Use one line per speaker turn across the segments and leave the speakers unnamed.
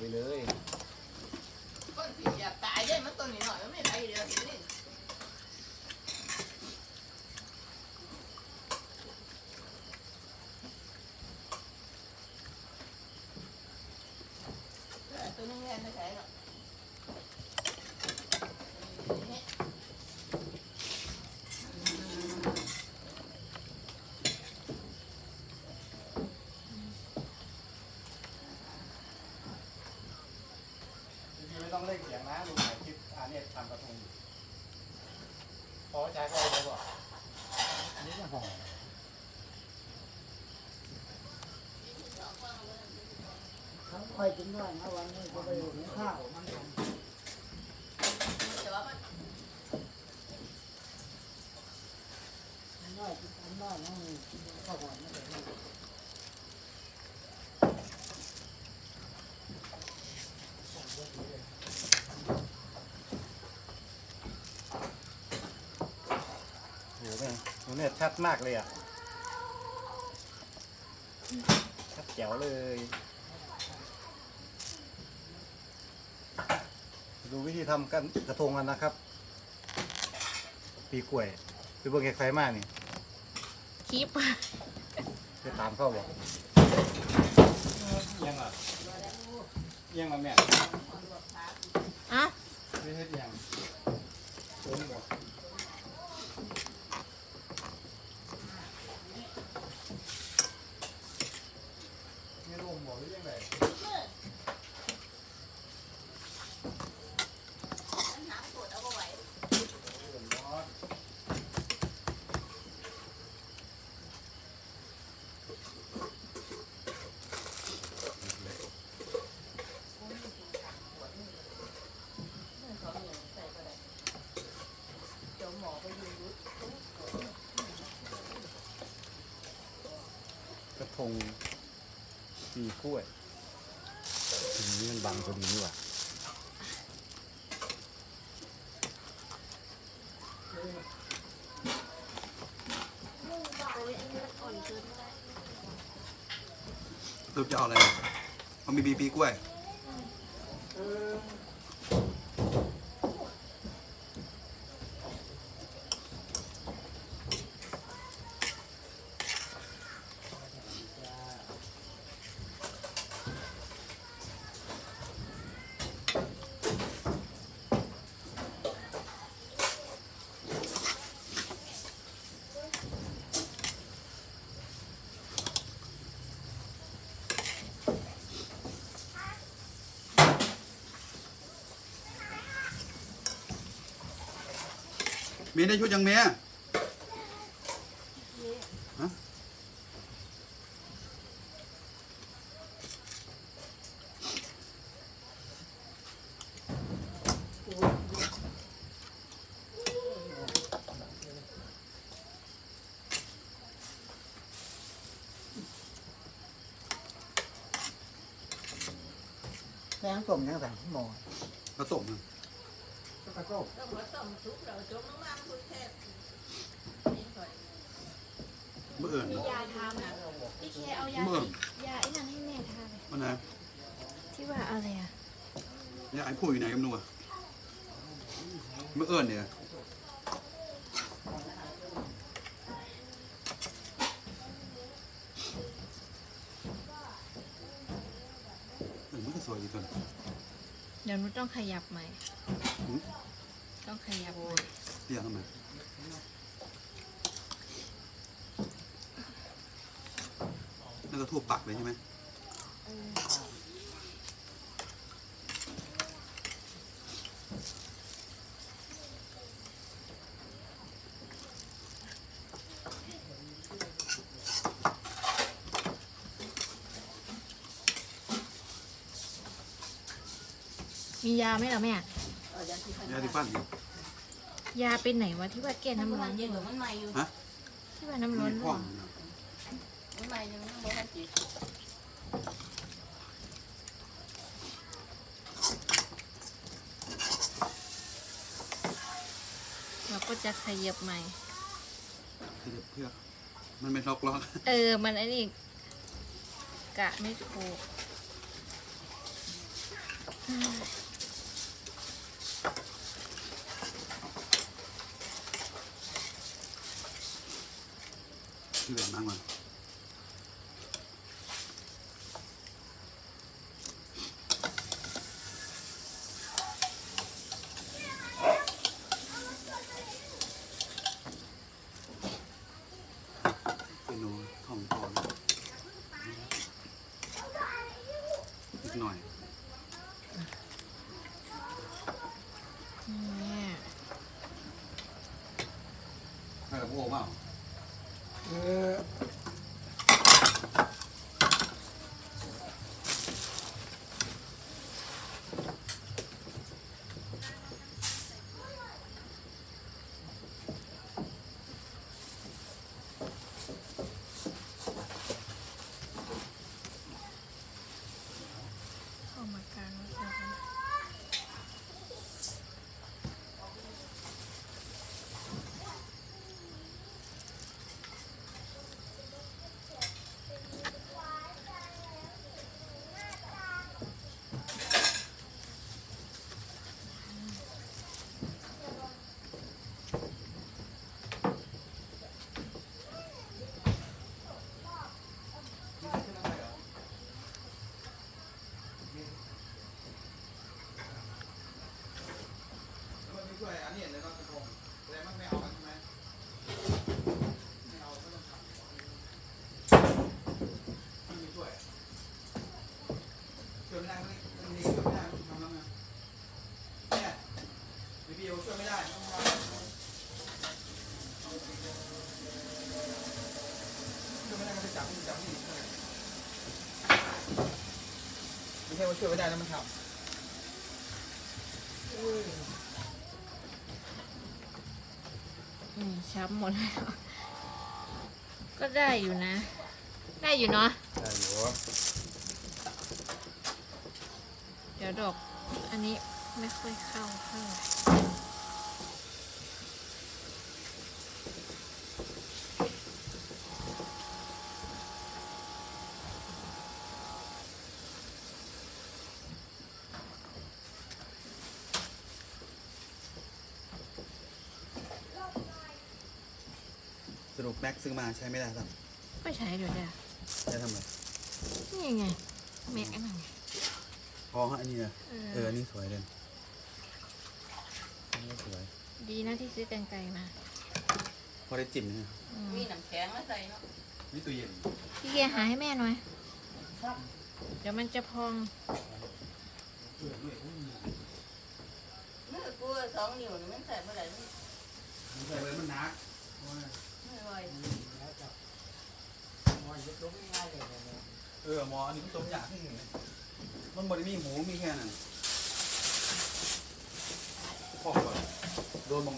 ไปเลย
คนที่อยากตายได้มันตัวนี้หน่อยมันไม่ไปเดียวนี่ตัวนึงแน่ไม่ใช่หรอก
พี่ไม่ต้องเล่นเสียงนะลุงถ่ายคลิปอันนี้ทำกระทงอยู่ พอใจก็เอาเลยบอนนี้จะห่อ
เขาคอยกินด้วยนะวันนี้ก็ไปหุงข้าวมันท
แต่ว่ามันำ
น้อยกินน้อยน้อยกินข้าวหวานไม่ได้
โอ้โหแม่งโห เนี่ยชัดมากเลยอะชัดแจ๋วเลย ดูวิธีทำกันกระทงกันนะครับ ปีกล้วยไปเบิ่งแขกไฟมากนี่
คลิป
จะตามเข้าบอกยังอะยังอะแม่
อะ
ไม่ใช่ยังผมบอกไม่ลงบอกหรือยังไง
น้ำปวดเอาไว้
กระทงปีกล้วยทีนี้มันบังพอดีนี่หว่า
รูปจะเอาอะไร เอามีบีปีกล้วย เมียได้ชุดยังเมียฮะ
แกงต้มยังสั่งหม้อ
ข้าวต้มนะ
กระโต้ม
ต้องมาต้มซุปเราจมน้ำมันคุณแทบ
เมื่อเอิญ
มียาทาไหมพี่เคเอายา
เมื่อยา
ไอ้นั่นให้แม่ทาเลย
วันไหน
ที่ว่าอะไรอะ
เนี่ยไอ้ผู้อยู่ไหนกันนัวเมื่อเอิญเนี่ยเออมันก็สวยดีตัว
เดี๋ยวนุ้ต้องขยับใหม่ ต้องขยับใหม่
เรียกทำไมนั่นก็ทั่วปักเลยใช่ไหม
มียาไหมล่ะแม่
เออ ยังที่
ยาที่ปั้นอยู่
ยาเป็นไหนวะที่ว่าแก้น้ำร้อน
เย็นหรือมันใหม่อยู่
ที่ว่าน้ำร้อน
มี
ด้
ห้
ว
อยง
มันใหม่ยังไม่ทันจี
เราก็จะขยับใหม่
เพื่อเพื่อมันไม่ล็อกล็อก
เออมันไอ้นี่กะไม่ถูก
ที่เหลือนั่งก่อนเป็นนท่องก่อนอีกหน่อย ให้กับพวกเปล่า
เออ
เข้ามากลางแล้วจ้ะ
แล้วมันไม่ช่วยอันนี้เลยก็กระทงแต่มันไม่เอากันใช่ไหมไม่เอาก็ต้องทำมันไม่ช่วย ช่วยไม่มันมันหนีช่วยไม่ได้มันทำแล้วไงเนี่ยบีบีช่วยไม่ได้ต้องทำช่วยไม่ได้ก็ไปจับนี่จับนี่ไม่ใช่ว่าช่วยไม่ได้แล้วมันทำ
อืมช้ำหมดแล้วก็ได้อยู่นะ ได้อยู่เนาะ
ได้อยู่
ดี๋ยวดอกอันนี้ไม่ค่อยเข้าเท่าไหร่
สรุปแม็กซื้อมาใช้ไม่ได้ครับ
ไม่ใช้เดี๋ยวจ้ะ
ใช้ทำไม
นี่ไงแม็กอันนั้นไง
อ๋ออันนี้นะ
เอ
เออ
อ
อันนี้สวยเลยอันนี้สวย
ดีนะที่ซื้อกันไกลมา
พอได้จิ้มเนี่ย
อืม
มีน้ำแข็งมาใส่เนาะ
นี่ตู้เย็น
พี่เกียร์หาให้แม่หน่อยเดี๋ยวมันจะพอง
มือกูสองนิ้วนี่มันใส่เมื่อไหร่มัน
ใส่เลยมันหนัก
ไม่ไหว
แล้วจับมันจะตรงง่ายๆเลยนะ
เออหมออันนี้มันต้มยากที่หนึ่งเลย มันบริมีหมูมีแค่นั้นพ่อก่อนโดนมอง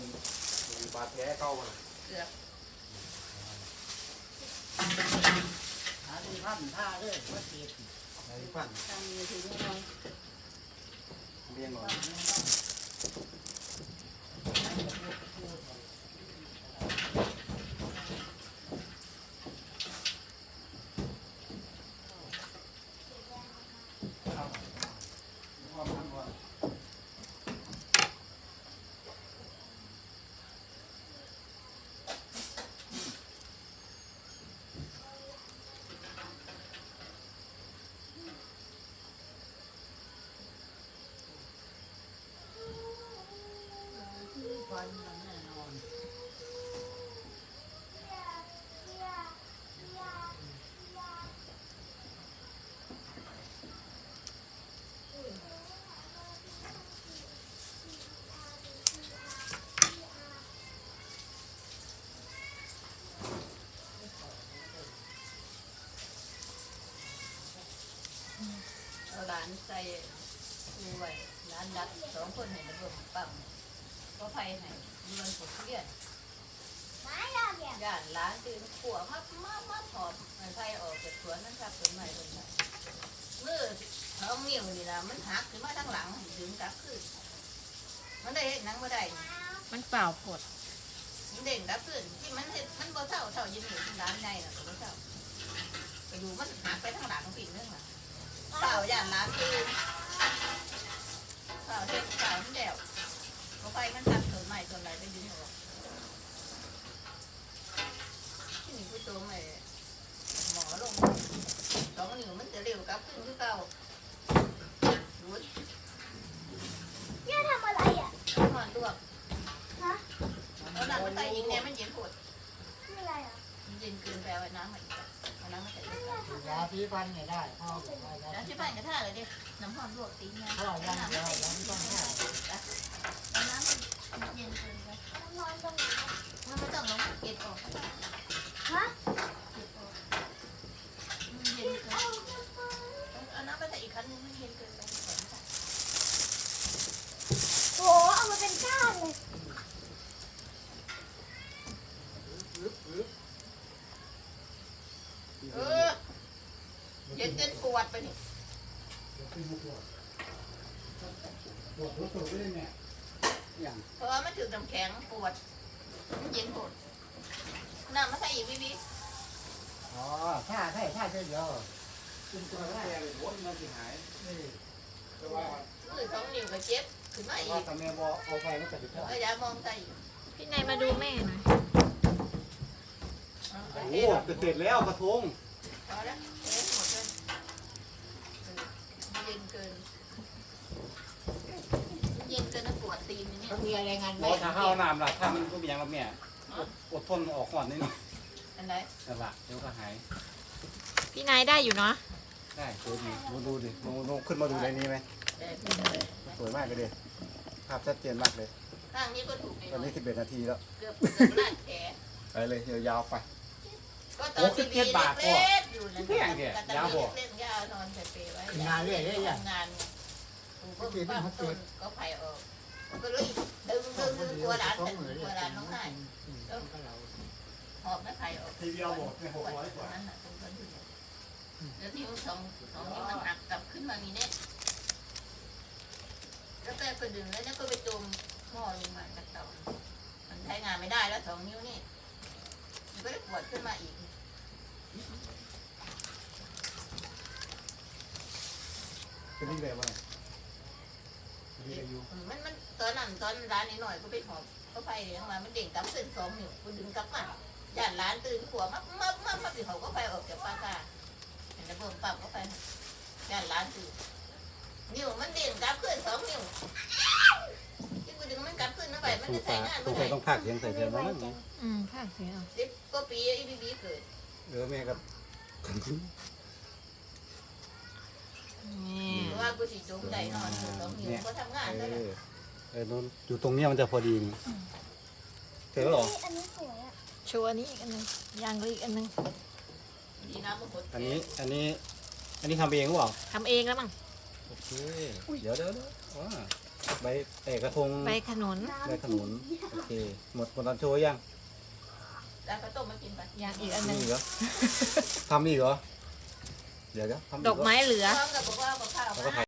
บาดแผลเก่าเลย
เกือบ
หาที่พันท่าเลยว่าเสีย
ไอ้ฟัน
ทำมือถือไม่น้อย
เลี้ยงก่อนความทำก่อน
ฟันมันแน่นอน
เอาหลานใส่กูไว้หลานดักสองคนเห็นระบบปั๊มก็ไฟให้เงินผมเรียนย่านหลานตื่นขัวมามามาถอดไฟออกจากสวนนั่นครับสวนใหม่คนใหม่มือสองนิ้วนี่นะมันหักขึ้นมาทางหลังดึงกลับขึ้นมันได้เห็นหนังบ่ได้นี่
มันเปล่าผด
มันเด้งกลับขึ้นที่มันเห็นมันบ่เท่าเท่ายินอยู่ร้านในน่ะก็บ่เท่าไปดูมันหักไปทางหลังสิ่งนึงอะ เปล่าอย่างร้านคือก็ไฟมันตัดต้นไม้ต้นไหนไปดึงออกที่นี่ผู้ชมไอ้หมอลงสองนิ้วมันจะเร็วกลับขึ้นคือเก่าดูด
เนี่ยทำอะไรอะ
หอนลวก
ฮะ
เอาน้ำมาใส่ยิงเนี่ยมันเย็นปวด
นี่อะไรอะ
มันเย็นเกินไปเอาไว้น้ำมาอีกอะเอาน้ำมาใส่อีก
ยาสีฟันเนี่ยได้พ่อบอกว่า
แล้
ยาวสี
ที่
ฟั
บ้านกระทะเลยดิน้ำหอมลวกตีนไง
พ่อ
เอา
ยังเดียวยังต้องให้
เอาน้ำมันเย็นเกินไป
น้ำร้อนตรงไหนอะ
มันไม่ต้องลงเก็บออก
ฮะ
เก็บออกมันเย็นเกิน
เอา
เอาน้ำไปใส่อีกครั้งนึงมันเย็นเกินไปก่อนค่ะ
โหเอามาเป็นก้านเลย
เออเย็นจนปว ดไปนี่
ปวดหัวตัวด้วยเนี่ย
อย่าง
เพราะว่ามันถือน้ำแข็งปวดมันเย็นปวดน้ำมาใส่อีกวิวิ
อ๋อถ้าได้ถ้าได้เดียว
คุณตัวแรก่เลยโอ้ยมันสิหาย
นี่
แต่ว่า
มือสองนิ้วก็เจ็บขึ้นมาอีก
ว่ากทำไมบอกเอาไปมันจะติด
เอายามองใส่
พี่นายมาดูแม่หน่อย
โอ้
โหเส
ร็จแล้วกระทง
พอแล้วเอ๊ะหมดเลยเออมันเย็นเกินมันเย็นเกินนะปวด ตีนเนี่ย
เขามีอะไรงาน
บ
ไหม
อกถ้าเข้าน้ำล่ะถ้ามันก็มีอย่างกับแม่อดอดทนออกก่อนนิดหน่อย
อันไหน
นั่นละเดี๋ยวก็หาย
พี่นายได้อยู่เนาะ
ได้สวยดีดูดูดิลงลงขึ้นมาดูในนี้ไหม
เออไม่ได้
สวยมากเลยดิภาพชัดเจนมากเลย
ข้างนี้ก็ถูกไป
ตอนนี้ 11 นาทีแล้ว
เกือบเกือบลาดแขน
ไปเลยยาวๆไป
ก็ตอนที่มี
โอ้17บาทพอ
เล็กๆอยู่นะ
แพงแก
ก็ตอน
ยาวบ่
เล่นยาวนอนเปรย์ไว้
งานเรื่อยๆอย่าง
ทำงานกูก็ปั้มต้นก็ไผ่ออก ก็เลยดึงดึงดึงกลัวหลานต่กลัวหลานน้องไห้หอบไม่ไผ่ออก
ทีวีเอาหมดในหกร้อยกว่า
นั่นน่ะตรงนั้นอยู่เนี่ยแล้วที่สองสองนี้มันหักกลับขึ้นมามีเนี่ยแล้วแกก็ดึงแล้วเนี่ยก็ไปจมหม้อลงมาจากเตามันใช้งานไม่ได้แล้วสองนิ้วนี่มันก็เลยปวดขึ้นมาอีก
เป็นนี่เลยว่า
มันมันตอนนั้นตอนร้านนี้หน่อยก็ไปหอบก็ไปเลี้ยงมามันเด้งกลับเส้นสองนิ้วกูดึงกลับมาย่านร้านตื่นขัวมับมับมับมับที่เขาก็ไปออกจากปากกาเห็นแต่เบิ่มปั๊บก็ไปย่านร้านตื่นนิ้วมันเด้งกลับขึ้นสองนิ้วที่กูดึงมันกลับขึ้นนั่นไปมัน
สู้
จะใช้
ฟ้างา
น
สู้
เมื่อ
ไป
ไหร่
ต้องพากเสียงใส่เสียงมันนั่น
อืมภาคเสียงเอา
สิบกว่าปีไอ้บีบีเกิด
เออแม่กับ
นี่
เพราะว่ากูสิจมใจนอนอยู่สองนิ้วก็ทำงาน
เอ
แล้วนะ
อเออนู้นอยู่ตรงเนี้ยมันจะพอดีนี่เสร็จแล้วเหรอ
อันนี้สวยอะ
โชว์อันนี้อีกอันหนึงยางเหลยอีกอันหนึง
ดีนะมันหด
อันนี้ อันนี้ อันนี้ทำเองหรือเปล่า
ทำเองแล้วมั้ง
โอเค เดี๋ยวเดี๋ยวเดี๋ยวว้าใบเอกระทง
ใบขนุน
ใบขนุนโอเค หมดหมดตอนโชว์ยัง
แล้วก็ต้มมากินไป
ยางอีกอันหนึ
มี
ง
อีกเหรอ ทำอีกเหรอ เดี๋ยวเดี๋ยวทำอี
ดอกไม้เหลือ
พร้อมกับบอกว่ากับข้าว
แล้วก็
มา
ถ่าย